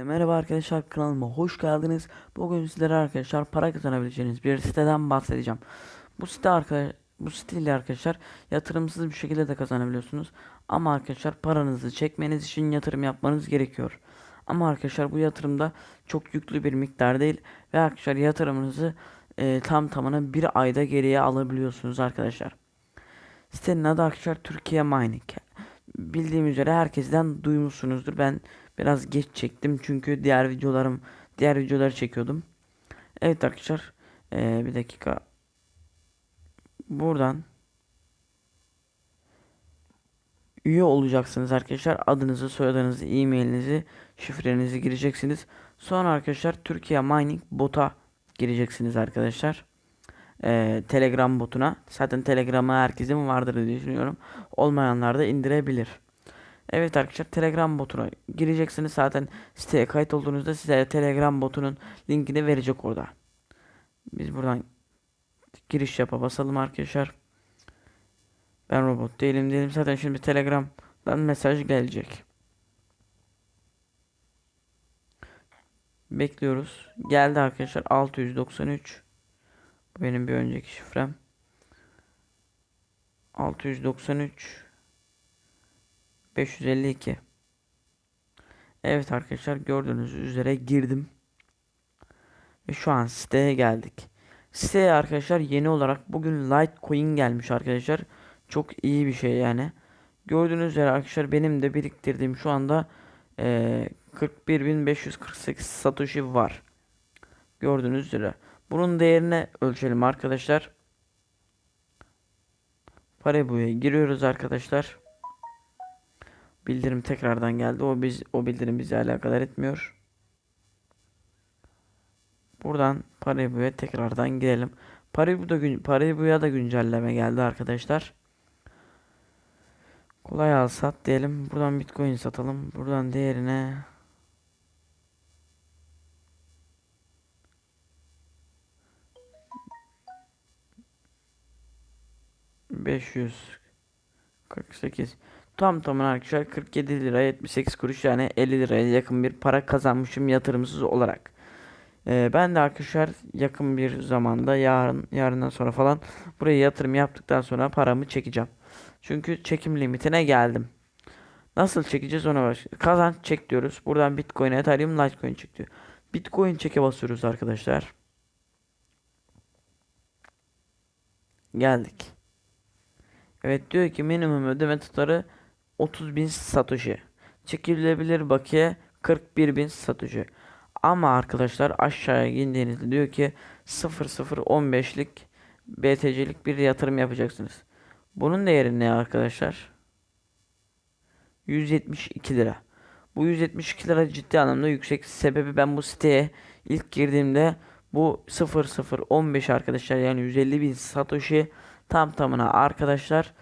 Herkese merhaba arkadaşlar kanalıma hoş geldiniz. Bugün sizlere arkadaşlar para kazanabileceğiniz bir siteden bahsedeceğim. Bu site arkadaş bu siteyle arkadaşlar yatırımsız bir şekilde de kazanabiliyorsunuz. Ama arkadaşlar paranızı çekmeniz için yatırım yapmanız gerekiyor. Ama arkadaşlar bu yatırımda çok yüklü bir miktar değil ve arkadaşlar yatırımınızı e, tam tamına bir ayda geriye alabiliyorsunuz arkadaşlar. Sitenin adı arkadaşlar Türkiye Mining. Bildiğim üzere herkesten duymuşsunuzdur. Ben biraz geç çektim çünkü diğer videolarım diğer videoları çekiyordum. Evet arkadaşlar ee, bir dakika. Buradan üye olacaksınız arkadaşlar. Adınızı, soyadınızı, e-mailinizi, şifrenizi gireceksiniz. Sonra arkadaşlar Türkiye Mining bota gireceksiniz arkadaşlar. Ee, Telegram botuna. Zaten Telegram'ı herkesin vardır diye düşünüyorum. Olmayanlar da indirebilir. Evet arkadaşlar Telegram botuna gireceksiniz. Zaten siteye kayıt olduğunuzda size Telegram botunun linkini verecek orada. Biz buradan giriş yapa basalım arkadaşlar. Ben robot değilim diyelim. Zaten şimdi Telegram'dan mesaj gelecek. Bekliyoruz. Geldi arkadaşlar 693. Bu benim bir önceki şifrem. 693 552 Evet arkadaşlar gördüğünüz üzere girdim. Ve şu an siteye geldik. Siteye arkadaşlar yeni olarak bugün Litecoin gelmiş arkadaşlar. Çok iyi bir şey yani. Gördüğünüz üzere arkadaşlar benim de biriktirdiğim şu anda e, 41.548 Satoshi var. Gördüğünüz üzere. Bunun değerini ölçelim arkadaşlar. Paribu'ya giriyoruz arkadaşlar. Bildirim tekrardan geldi. O biz o bildirim bizi alakadar etmiyor. Buradan Paribu'ya tekrardan girelim. Paribu'da Paribu'ya da güncelleme geldi arkadaşlar. Kolay al sat diyelim. Buradan Bitcoin satalım. Buradan değerine 548 Tam tamına arkadaşlar 47 lira 78 kuruş yani 50 liraya yakın bir para kazanmışım yatırımsız olarak. Ee, ben de arkadaşlar yakın bir zamanda yarın yarından sonra falan buraya yatırım yaptıktan sonra paramı çekeceğim. Çünkü çekim limitine geldim. Nasıl çekeceğiz ona baş. Kazanç çek diyoruz. Buradan Bitcoin, Ethereum, Litecoin çek diyor. Bitcoin çeke basıyoruz arkadaşlar. Geldik. Evet diyor ki minimum ödeme tutarı 30.000 satoshi. Çekilebilir bakiye 41.000 satoshi. Ama arkadaşlar aşağıya indiğinizde diyor ki 0015'lik BTC'lik bir yatırım yapacaksınız. Bunun değeri ne arkadaşlar? 172 lira. Bu 172 lira ciddi anlamda yüksek. Sebebi ben bu siteye ilk girdiğimde bu 0015 arkadaşlar yani 150 bin satoshi tam tamına arkadaşlar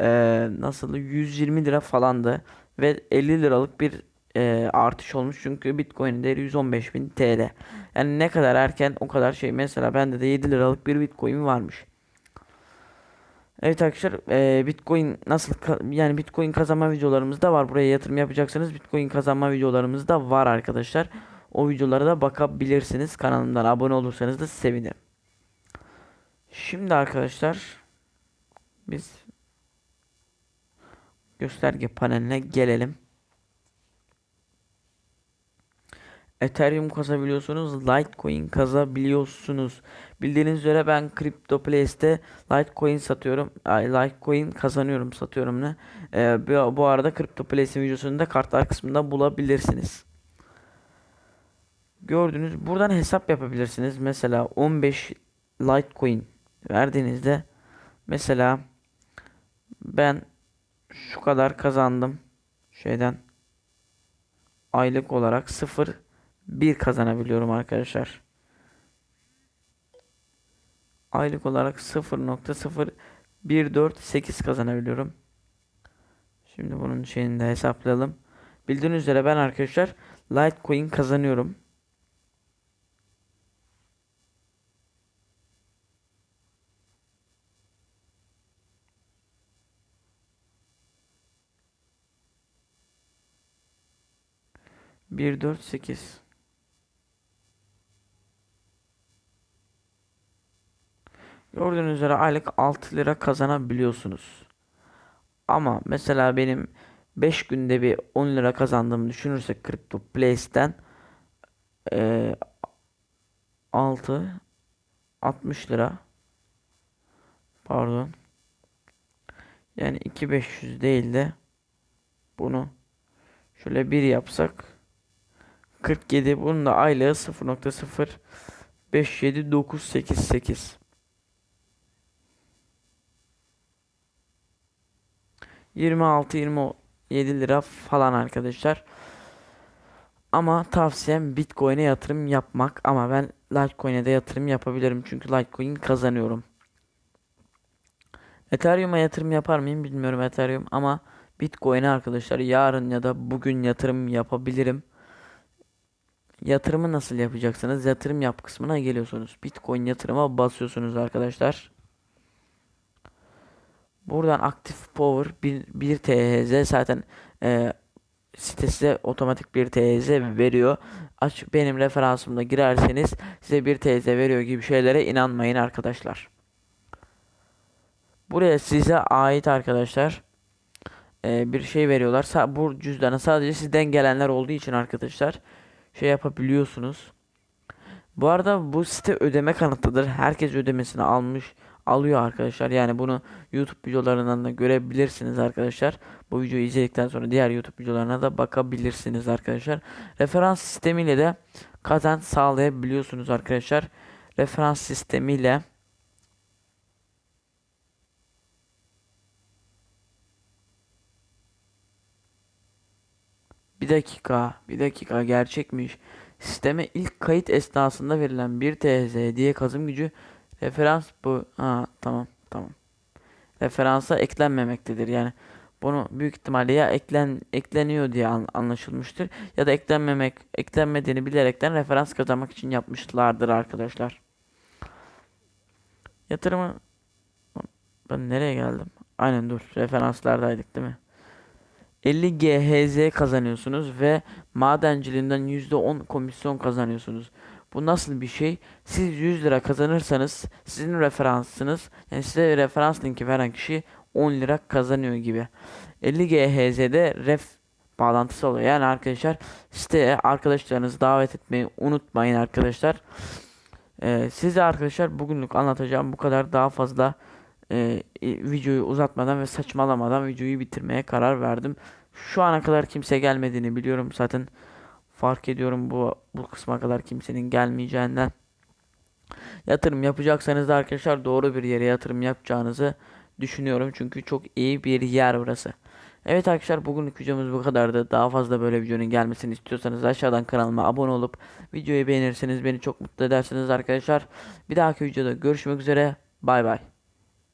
e, nasıl 120 lira falandı ve 50 liralık bir e, artış olmuş çünkü Bitcoin'in değeri 115 bin TL. Yani ne kadar erken o kadar şey. Mesela bende de 7 liralık bir Bitcoin varmış. Evet arkadaşlar e, Bitcoin nasıl yani Bitcoin kazanma videolarımız da var. Buraya yatırım yapacaksanız Bitcoin kazanma videolarımız da var arkadaşlar. O videolara da bakabilirsiniz. Kanalımdan abone olursanız da sevinirim. Şimdi arkadaşlar biz gösterge paneline gelelim. Ethereum kazabiliyorsunuz. Litecoin kazabiliyorsunuz. Bildiğiniz üzere ben CryptoPlace'te Litecoin satıyorum. Litecoin kazanıyorum satıyorum ne. Ee, bu, bu arada CryptoPlace'in videosunu da kartlar kısmında bulabilirsiniz. Gördüğünüz buradan hesap yapabilirsiniz. Mesela 15 Litecoin verdiğinizde mesela ben şu kadar kazandım şeyden aylık olarak 0 1 kazanabiliyorum arkadaşlar. Aylık olarak 0.0148 kazanabiliyorum. Şimdi bunun şeyini de hesaplayalım. Bildiğiniz üzere ben arkadaşlar Litecoin kazanıyorum. 1 4 8 Gördüğünüz üzere aylık 6 lira kazanabiliyorsunuz. Ama mesela benim 5 günde bir 10 lira kazandığımı düşünürsek Crypto Place'ten eee 6 60 lira. Pardon. Yani 2500 değil de bunu şöyle bir yapsak 47 bunun da aylığı 0.057988 26-27 lira falan arkadaşlar. Ama tavsiyem Bitcoin'e yatırım yapmak ama ben Litecoin'e de yatırım yapabilirim çünkü Litecoin kazanıyorum. Ethereum'a yatırım yapar mıyım bilmiyorum Ethereum ama Bitcoin'e arkadaşlar yarın ya da bugün yatırım yapabilirim. Yatırımı nasıl yapacaksınız? Yatırım yap kısmına geliyorsunuz. Bitcoin yatırıma basıyorsunuz arkadaşlar. Buradan Active Power 1, 1 THZ zaten e, sitesi otomatik bir THZ veriyor. Aç benim referansımda girerseniz size bir THZ veriyor gibi şeylere inanmayın arkadaşlar. Buraya size ait arkadaşlar e, bir şey veriyorlar. Sa bu cüzdanı sadece sizden gelenler olduğu için arkadaşlar şey yapabiliyorsunuz. Bu arada bu site ödeme kanıtlıdır. Herkes ödemesini almış alıyor arkadaşlar. Yani bunu YouTube videolarından da görebilirsiniz arkadaşlar. Bu videoyu izledikten sonra diğer YouTube videolarına da bakabilirsiniz arkadaşlar. Referans sistemiyle de kazanç sağlayabiliyorsunuz arkadaşlar. Referans sistemiyle Bir dakika, bir dakika gerçekmiş. Sisteme ilk kayıt esnasında verilen 1 THZ hediye kazım gücü referans bu. Ha tamam tamam. Referansa eklenmemektedir. Yani bunu büyük ihtimalle ya eklen ekleniyor diye an- anlaşılmıştır ya da eklenmemek eklenmediğini bilerekten referans kazanmak için yapmışlardır arkadaşlar. Yatırımı ben nereye geldim? Aynen dur. Referanslardaydık değil mi? 50 GHZ kazanıyorsunuz ve madenciliğinden %10 komisyon kazanıyorsunuz. Bu nasıl bir şey? Siz 100 lira kazanırsanız sizin referansınız yani size referans linki veren kişi 10 lira kazanıyor gibi. 50 GHZ'de ref bağlantısı oluyor. Yani arkadaşlar siteye arkadaşlarınızı davet etmeyi unutmayın arkadaşlar. Ee, size arkadaşlar bugünlük anlatacağım bu kadar daha fazla e, videoyu uzatmadan ve saçmalamadan videoyu bitirmeye karar verdim. Şu ana kadar kimse gelmediğini biliyorum zaten fark ediyorum bu bu kısma kadar kimsenin gelmeyeceğinden. Yatırım yapacaksanız da arkadaşlar doğru bir yere yatırım yapacağınızı düşünüyorum çünkü çok iyi bir yer burası. Evet arkadaşlar bugünlük videomuz bu kadardı. Daha fazla böyle videonun gelmesini istiyorsanız aşağıdan kanalıma abone olup videoyu beğenirseniz beni çok mutlu edersiniz arkadaşlar. Bir dahaki videoda görüşmek üzere. Bay bay.